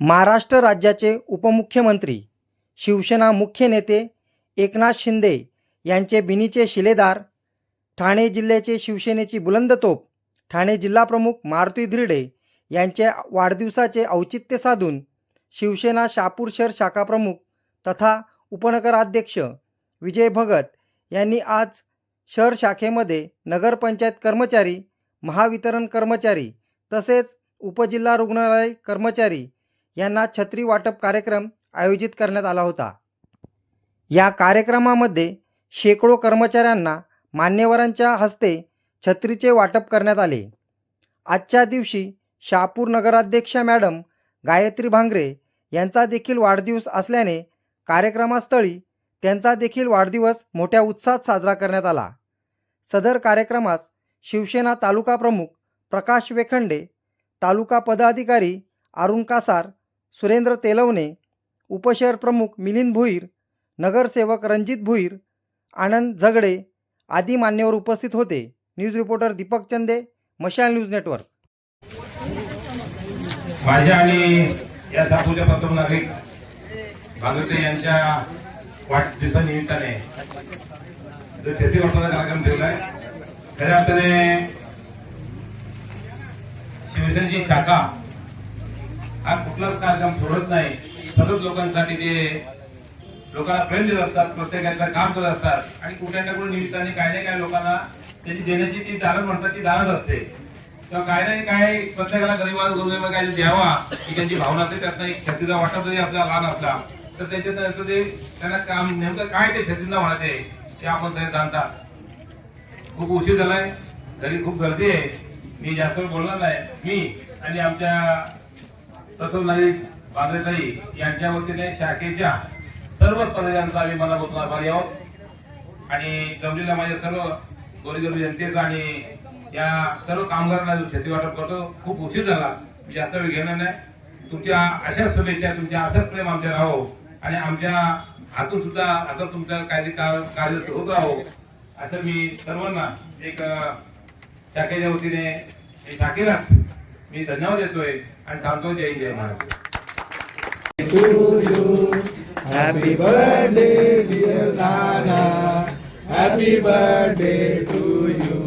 महाराष्ट्र राज्याचे उपमुख्यमंत्री शिवसेना मुख्य नेते एकनाथ शिंदे यांचे बिनीचे शिलेदार ठाणे जिल्ह्याचे शिवसेनेची बुलंद तोप ठाणे जिल्हाप्रमुख मारुती धिरडे यांच्या वाढदिवसाचे औचित्य साधून शिवसेना शापूर शहर शाखाप्रमुख तथा उपनगराध्यक्ष विजय भगत यांनी आज शहर शाखेमध्ये नगरपंचायत कर्मचारी महावितरण कर्मचारी तसेच उपजिल्हा रुग्णालय कर्मचारी यांना छत्री वाटप कार्यक्रम आयोजित करण्यात आला होता. या कार्यक्रमामध्ये शेकडो कर्मचाऱ्यांना मान्यवरांच्या हस्ते छत्रीचे वाटप करण्यात आले. आजच्या दिवशी शहापूर नगराध्यक्षा मॅडम गायत्री भांगरे यांचा देखील वाढदिवस असल्याने कार्यक्रमास्थळी त्यांचा देखील वाढदिवस मोठ्या उत्साहात साजरा करण्यात आला. सदर कार्यक्रमास शिवसेना तालुका प्रमुख प्रकाश वेखंडे तालुका पदाधिकारी अरुण कासार सुरेंद्र तेलवणे उपशहर प्रमुख मिलिंद भुईर नगरसेवक रणजित भुईर आनंद झगडे आदी मान्यवर उपस्थित होते. न्यूज रिपोर्टर दीपक चंदे मशाल न्यूज नेटवर्क. माझ्या आणि या सापूच्या प्रथम नागरिक भागवते यांच्या वाढदिवसानिमित्ताने जो शेती वाटपाचा कार्यक्रम ठेवलाय खऱ्या अर्थाने शिवसेनेची शाखा हा कुठलाच कार्यक्रम सोडत नाही. सतत लोकांसाठी ते लोकांना प्रेम देत असतात प्रत्येकाचं काम करत असतात. आणि कुठल्या ना कुठल्या निमित्ताने काय ना काय लोकांना त्याची देण्याची ती दारण म्हणतात ती दानच असते. तर काय नाही काय प्रत्येकाला गरीबाला गरीब काय द्यावा की त्यांची भावना असते त्यातनं एक छत्तीचा वाटा जरी आपला लहान असला तर त्याच्यात ते त्यांना काम नेमकं काय ते छत्तीला म्हणायचे ते आपण सगळे जाणतात. खूप उशीर झालाय घरी खूप गर्दी आहे. मी जास्त वेळ बोलणार नाही. मी आणि आमच्या प्रथम नागरिक बांद्रेताई यांच्या वतीने शाखेच्या सर्व पदाधिकाऱ्यांचा आम्ही मनापासून आभारी आहोत. आणि जमलेल्या माझ्या सर्व गोरगरीब जनतेचा आणि या सर्व कामगारांना जो शेती वाटप करतो खूप उशीर झाला. मी जास्त वेळ घेणार नाही. तुमच्या अशाच शुभेच्छा तुमच्या असंच प्रेम आमच्या राहो. आणि आमच्या हातून सुद्धा असं तुमचं कार्य कार्य होत राहो. असं मी सर्वांना एक शाखेच्या वतीने शाखेलाच मी धन्यवाद देतोय आणि थांबतो जय जय Maharaj Happy birthday, dear Nana. Happy birthday to you.